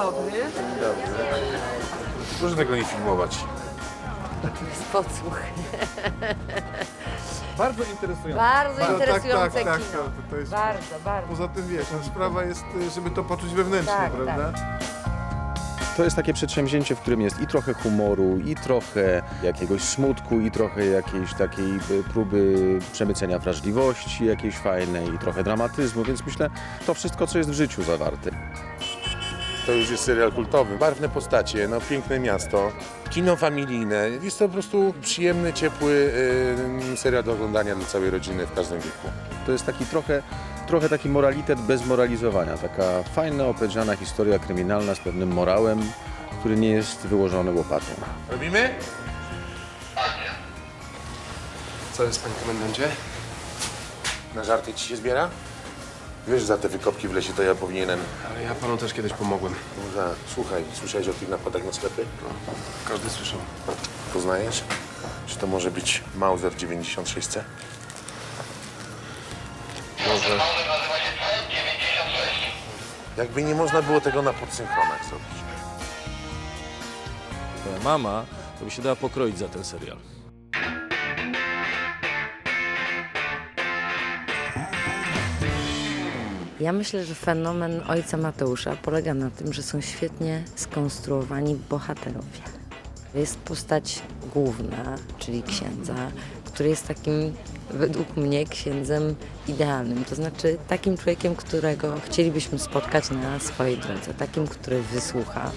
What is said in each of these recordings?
dobry. Proszę tego nie filmować. Jest podsłuch. Bardzo interesujące. Bardzo Tak, interesujące tak, tak, kino. tak, to jest... Bardzo, bardzo. Poza tym wiesz, no, sprawa jest, y, żeby to poczuć wewnętrznie, Tak, prawda? To jest takie przedsięwzięcie, w którym jest i trochę humoru, i trochę jakiegoś smutku, i trochę jakiejś takiej y, próby przemycenia wrażliwości jakiejś fajnej, i trochę dramatyzmu, więc myślę, to wszystko, co jest w życiu zawarte. To już jest serial kultowy. Barwne postacie, no piękne miasto, kino familijne. Jest to po prostu przyjemny, ciepły y, serial do oglądania dla całej rodziny w każdym wieku. To jest taki trochę, trochę taki moralitet bez moralizowania, taka fajna, opowiedziana historia kryminalna z pewnym morałem, który nie jest wyłożony łopatą. Robimy? Co jest, panie komendancie? Na żarty ci się zbiera? Wiesz, za te wykopki w lesie to ja powinienem... Ale ja panu też kiedyś pomogłem. No, za, słuchaj, słyszałeś o tych napadach na sklepy? Każdy słyszał. Poznajesz? Czy to może być Mauser 96C? Może. Jakby nie można było tego na podsynchronach zrobić. Twoja mama, to by się dała pokroić za ten serial. Ja myślę, że fenomen ojca Mateusza polega na tym, że są świetnie skonstruowani bohaterowie. Jest postać główna, czyli księdza, który jest takim, według mnie, księdzem idealnym. To znaczy takim człowiekiem, którego chcielibyśmy spotkać na swojej drodze. Takim, który wysłucha,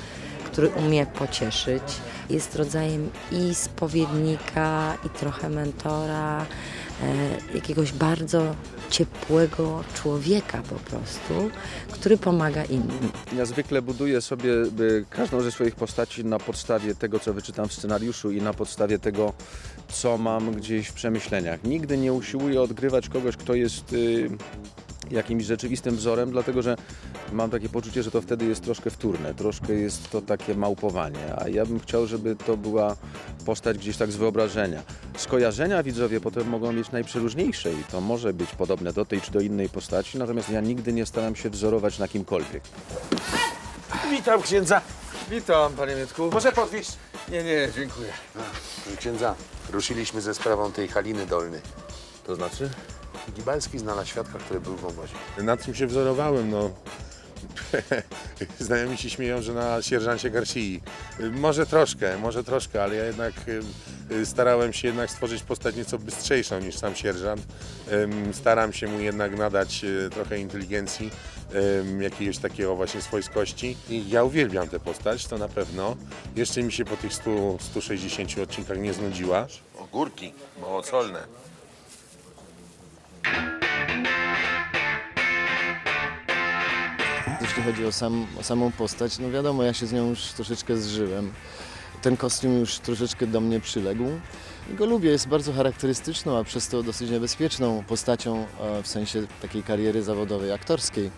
który umie pocieszyć. Jest rodzajem i spowiednika, i trochę mentora, jakiegoś bardzo ciepłego człowieka po prostu, który pomaga innym. Ja zwykle buduję sobie każdą ze swoich postaci na podstawie tego, co wyczytam w scenariuszu i na podstawie tego, co mam gdzieś w przemyśleniach. Nigdy nie usiłuję odgrywać kogoś, kto jest y, jakimś rzeczywistym wzorem, dlatego że mam takie poczucie, że to wtedy jest troszkę wtórne, troszkę jest to takie małpowanie, a ja bym chciał, żeby to była postać gdzieś tak z wyobrażenia. Skojarzenia widzowie potem mogą mieć najprzeróżniejsze i to może być podobne do tej czy do innej postaci, natomiast ja nigdy nie staram się wzorować na kimkolwiek. Witam księdza. Witam, panie Mietku. Może podwieźć? Nie, nie, dziękuję. Proszę księdza, ruszyliśmy ze sprawą tej Haliny Dolny. To znaczy? Gibalski znalazł świadka, który był w wąwozie. Nad czym się wzorowałem, no... Znajomi się śmieją, że na sierżancie Garcii. Może troszkę, może troszkę, ale ja jednak y, starałem się jednak stworzyć postać nieco bystrzejszą niż sam sierżant. Staram się mu jednak nadać y, trochę inteligencji, jakiegoś takiego właśnie swojskości. I ja uwielbiam tę postać, to na pewno. Jeszcze mi się po tych 100, 160 odcinkach nie znudziła. Ogórki, małosolne. Jeśli chodzi o, sam, o samą postać, no wiadomo, ja się z nią już troszeczkę zżyłem. Ten kostium już troszeczkę do mnie przyległ. I go lubię, jest bardzo charakterystyczną, a przez to dosyć niebezpieczną postacią e, w sensie takiej kariery zawodowej, aktorskiej.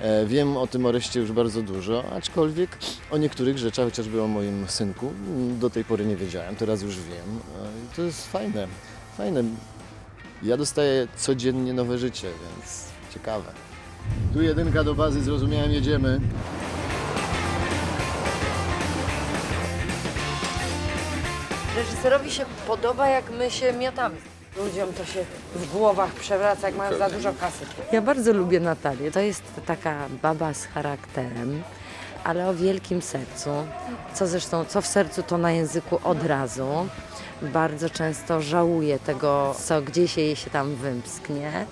E, Wiem o tym Oreście już bardzo dużo, aczkolwiek o niektórych rzeczach, chociażby o moim synku, do tej pory nie wiedziałem, teraz już wiem. E, To jest fajne, fajne. Ja dostaję codziennie nowe życie, więc ciekawe. Tu jedynka do bazy, zrozumiałem, jedziemy. Reżyserowi się podoba, jak my się miotamy. Ludziom to się w głowach przewraca, jak mają za dużo kasy. Ja bardzo lubię Natalię. To jest taka baba z charakterem, ale o wielkim sercu. Co zresztą, co w sercu, to na języku od razu. Bardzo często żałuje tego, co gdzieś jej się tam wymsknie,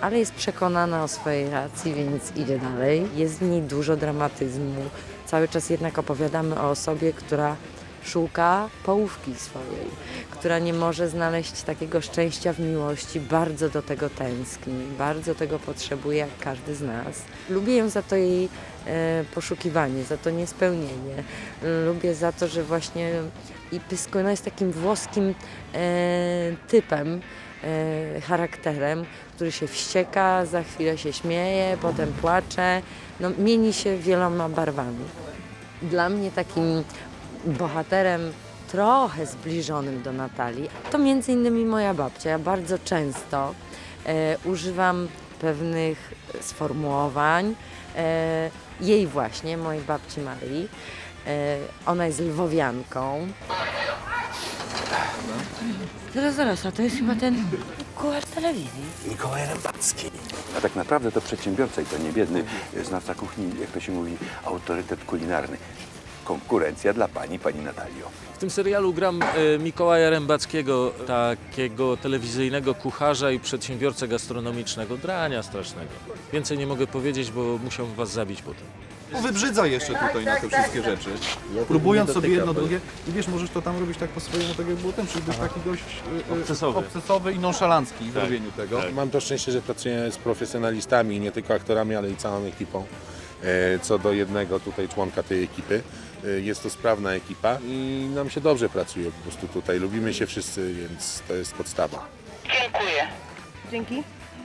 ale jest przekonana o swojej racji, więc idzie dalej. Jest w niej dużo dramatyzmu. Cały czas jednak opowiadamy o osobie, która szuka połówki swojej, która nie może znaleźć takiego szczęścia w miłości, bardzo do tego tęskni, bardzo tego potrzebuje, jak każdy z nas. Lubię ją za to jej poszukiwanie, za to niespełnienie. Lubię za to, że właśnie i Pysko no jest takim włoskim e, typem, e, charakterem, który się wścieka, za chwilę się śmieje, potem płacze. No, mieni się wieloma barwami. Dla mnie takim bohaterem trochę zbliżonym do Natalii, to między innymi moja babcia. Ja bardzo często e, używam pewnych sformułowań, e, jej właśnie, mojej babci Marii. E, Ona jest lwowianką. Zaraz, zaraz, a to jest chyba ten kucharz telewizji. Mikołaj Rębacki. A tak naprawdę to przedsiębiorca i to nie biedny znawca kuchni, jak to się mówi, autorytet kulinarny. Konkurencja dla pani, pani Natalio. W tym serialu gram e, Mikołaja Rębackiego, takiego telewizyjnego kucharza i przedsiębiorcę gastronomicznego, drania strasznego. Więcej nie mogę powiedzieć, bo musiałbym was zabić potem. Wybrzydza jeszcze tutaj na te wszystkie rzeczy. Próbując sobie jedno, drugie. I wiesz, możesz to tam robić tak po swojemu, tak jak było ten, czyli być taki dość y, y, Obcesowy. obcesowy i nonszalancki w robieniu tego. Mam to szczęście, że pracuję z profesjonalistami, nie tylko aktorami, ale i całą ekipą. E, Co do jednego tutaj członka tej ekipy. E, Jest to sprawna ekipa i nam się dobrze pracuje po prostu tutaj. Lubimy się wszyscy, więc to jest podstawa.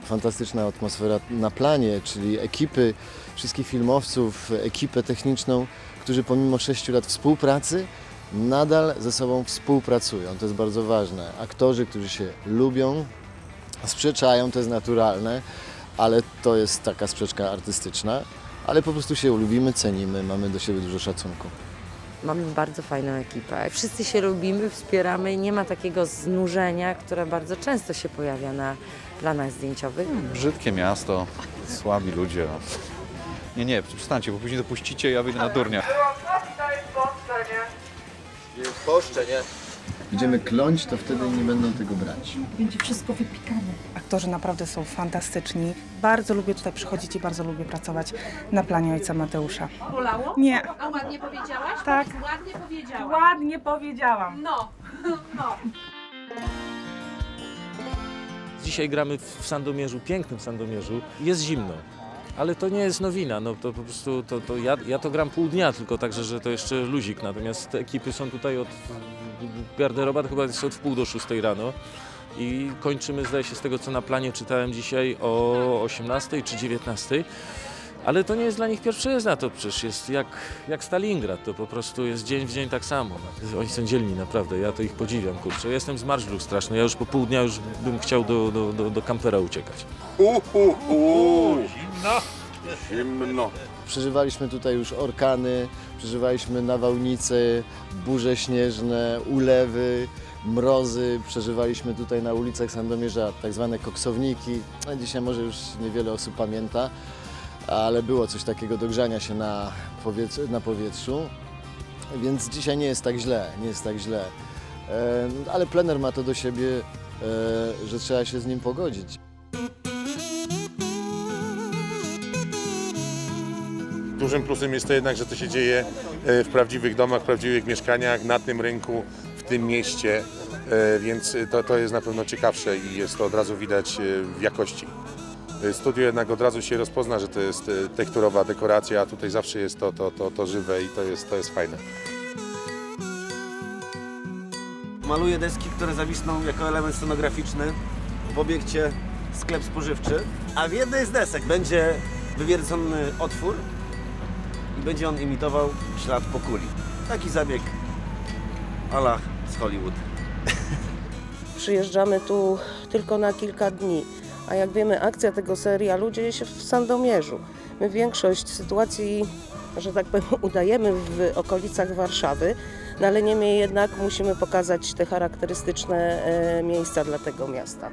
Fantastyczna atmosfera na planie, czyli ekipy wszystkich filmowców, ekipę techniczną, którzy pomimo 6 lat współpracy nadal ze sobą współpracują. To jest bardzo ważne. Aktorzy, którzy się lubią, sprzeczają, to jest naturalne, ale to jest taka sprzeczka artystyczna. Ale po prostu się lubimy, cenimy, mamy do siebie dużo szacunku. Mamy bardzo fajną ekipę. Wszyscy się lubimy, wspieramy i nie ma takiego znużenia, które bardzo często się pojawia na planach zdjęciowych. Brzydkie miasto, słabi ludzie. Nie, nie, przestańcie, bo później dopuścicie, ja wyjdę na durnia. Będziemy kląć, to wtedy nie będą tego brać. Aktorzy naprawdę są fantastyczni. Bardzo lubię tutaj przychodzić i bardzo lubię pracować na planie ojca Mateusza. Bolało? Nie, A ładnie powiedziałaś? Tak. Ładnie powiedziałaś. ładnie powiedziałam. No, no. Dzisiaj gramy w Sandomierzu, pięknym Sandomierzu. Jest zimno, ale to nie jest nowina. No to po prostu to, to ja, ja to gram pół dnia tylko, także że to jeszcze luzik. Natomiast te ekipy są tutaj od garderoba chyba jest od wpół do szóstej rano. I kończymy, zdaje się, z tego co na planie czytałem dzisiaj o 18 czy 19. Ale to nie jest dla nich pierwszyzna, to przecież jest jak, jak Stalingrad, to po prostu jest dzień w dzień tak samo. Oni są dzielni naprawdę, ja to ich podziwiam, kurczę. Ja jestem zmarzluk straszny, ja już po pół dnia już bym chciał do, do, do, do kampera uciekać. Zimno. Przeżywaliśmy tutaj już orkany, przeżywaliśmy nawałnice, burze śnieżne, ulewy, mrozy. Przeżywaliśmy tutaj na ulicach Sandomierza tak zwane koksowniki. Dzisiaj może już niewiele osób pamięta, ale było coś takiego do grzania się na, powietrzu, na powietrzu. Więc dzisiaj nie jest tak źle, nie jest tak źle. E, ale plener ma to do siebie, e, że trzeba się z nim pogodzić. Dużym plusem jest to jednak, że to się dzieje e, w prawdziwych domach, w prawdziwych mieszkaniach, na tym rynku, w tym mieście, więc to, to jest na pewno ciekawsze i jest to od razu widać w jakości. E, Studio jednak od razu się rozpozna, że to jest e, tekturowa dekoracja, a tutaj zawsze jest to, to, to, to żywe i to jest, to jest fajne. Maluję deski, które zawisną jako element scenograficzny w obiekcie sklep spożywczy, a w jednej z desek będzie wywiercony otwór i będzie on imitował ślad po kuli. Taki zabieg ala z Hollywood. Przyjeżdżamy tu tylko na kilka dni, a jak wiemy, akcja tego serialu dzieje się w Sandomierzu. My większość sytuacji, że tak powiem, udajemy w okolicach Warszawy, no ale niemniej jednak musimy pokazać te charakterystyczne e, miejsca dla tego miasta.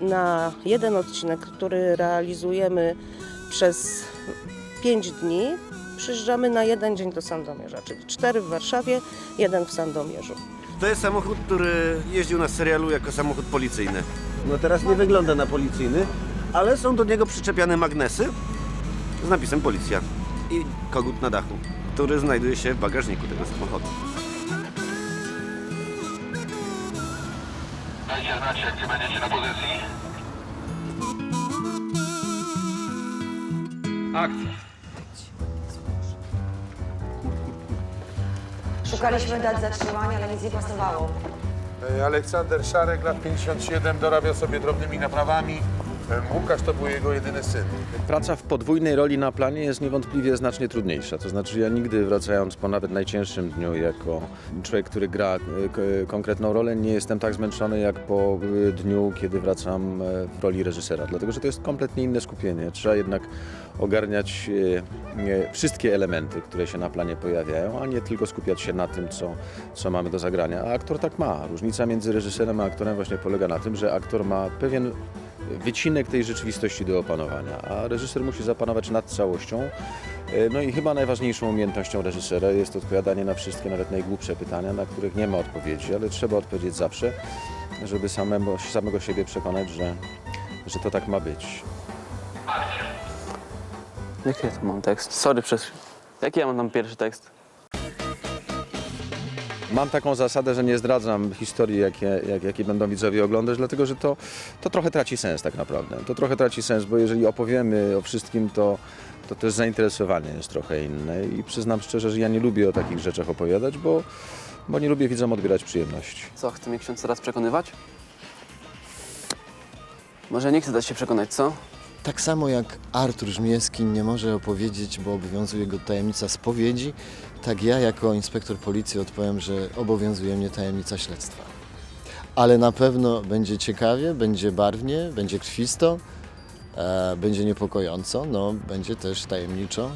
Na jeden odcinek, który realizujemy przez 5 dni, przyjeżdżamy na jeden dzień do Sandomierza, czyli cztery w Warszawie, jeden w Sandomierzu. To jest samochód, który jeździł na serialu jako samochód policyjny. No teraz nie wygląda na policyjny, ale są do niego przyczepiane magnesy z napisem policja i kogut na dachu, który znajduje się w bagażniku tego samochodu. Dajcie znać, jak będziecie na pozycji. Szukaliśmy dać zatrzymania, ale nic nie pasowało. E, Aleksander Szarek, lat 57, dorabia sobie drobnymi naprawami. Łukasz to był jego jedyny syn. Praca w podwójnej roli na planie jest niewątpliwie znacznie trudniejsza. To znaczy ja nigdy wracając po nawet najcięższym dniu jako człowiek, który gra e, k- konkretną rolę, nie jestem tak zmęczony jak po e, dniu, kiedy wracam e, w roli reżysera. Dlatego, że to jest kompletnie inne skupienie. Trzeba jednak ogarniać e, e, wszystkie elementy, które się na planie pojawiają, a nie tylko skupiać się na tym, co, co mamy do zagrania. A aktor tak ma. Różnica między reżyserem a aktorem właśnie polega na tym, że aktor ma pewien wycinek tej rzeczywistości do opanowania, a reżyser musi zapanować nad całością. E, No i chyba najważniejszą umiejętnością reżysera jest odpowiadanie na wszystkie, nawet najgłupsze pytania, na których nie ma odpowiedzi, ale trzeba odpowiedzieć zawsze, żeby samemu, samego siebie przekonać, że, że to tak ma być. Jaki ja tu mam tekst? Sorry, przez... Jaki ja mam tam pierwszy tekst? Mam taką zasadę, że nie zdradzam historii, jakie, jak, jakie będą widzowie oglądać, dlatego że to, to trochę traci sens tak naprawdę. To trochę traci sens, bo jeżeli opowiemy o wszystkim, to, to też zainteresowanie jest trochę inne i przyznam szczerze, że ja nie lubię o takich rzeczach opowiadać, bo, bo nie lubię widzom odbierać przyjemności. Co, chce mnie ksiądz teraz przekonywać? Może nie chce dać się przekonać, co? Tak samo jak Artur Żmijewski nie może opowiedzieć, bo obowiązuje go tajemnica spowiedzi, tak ja jako inspektor policji odpowiem, że obowiązuje mnie tajemnica śledztwa. Ale na pewno będzie ciekawie, będzie barwnie, będzie krwisto, e, będzie niepokojąco, no będzie też tajemniczo,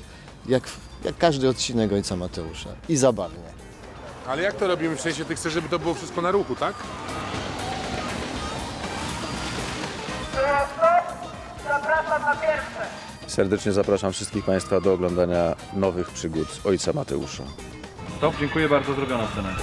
jak, jak każdy odcinek Ojca Mateusza i zabawnie. Ale jak to robimy? W sensie ty chcesz, żeby to było wszystko na ruchu, tak? Serdecznie zapraszam wszystkich Państwa do oglądania nowych przygód Ojca Mateusza. Stop, dziękuję bardzo, zrobiona scena.